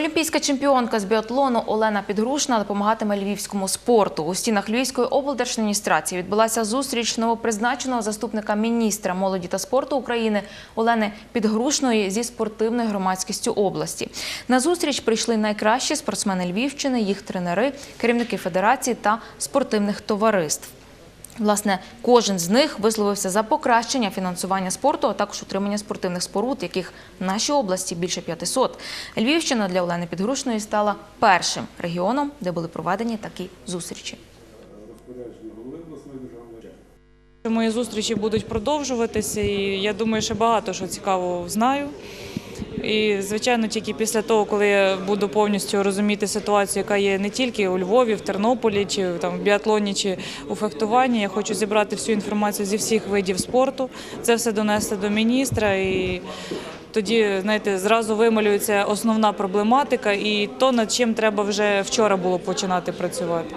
Олімпійська чемпіонка з біатлону Олена Підгрушна допомагатиме львівському спорту. У стінах Львівської облдержадміністрації відбулася зустріч новопризначеного заступника міністра молоді та спорту України Олени Підгрушної зі спортивною громадськістю області. На зустріч прийшли найкращі спортсмени Львівщини, їх тренери, керівники федерації та спортивних товариств. Власне, кожен з них висловився за покращення фінансування спорту, а також утримання спортивних споруд, яких в нашій області більше 500. Львівщина для Олени Підгрушної стала першим регіоном, де були проведені такі зустрічі. Мої зустрічі будуть продовжуватися, і я думаю, що багато що цікавого знаю. І, звичайно, тільки після того, коли я буду повністю розуміти ситуацію, яка є не тільки у Львові, в Тернополі, чи там в біатлоні, чи у фехтуванні, я хочу зібрати всю інформацію зі всіх видів спорту, це все донести до міністра. І тоді, знаєте, зразу вималюється основна проблематика і то, над чим треба вже вчора було починати працювати.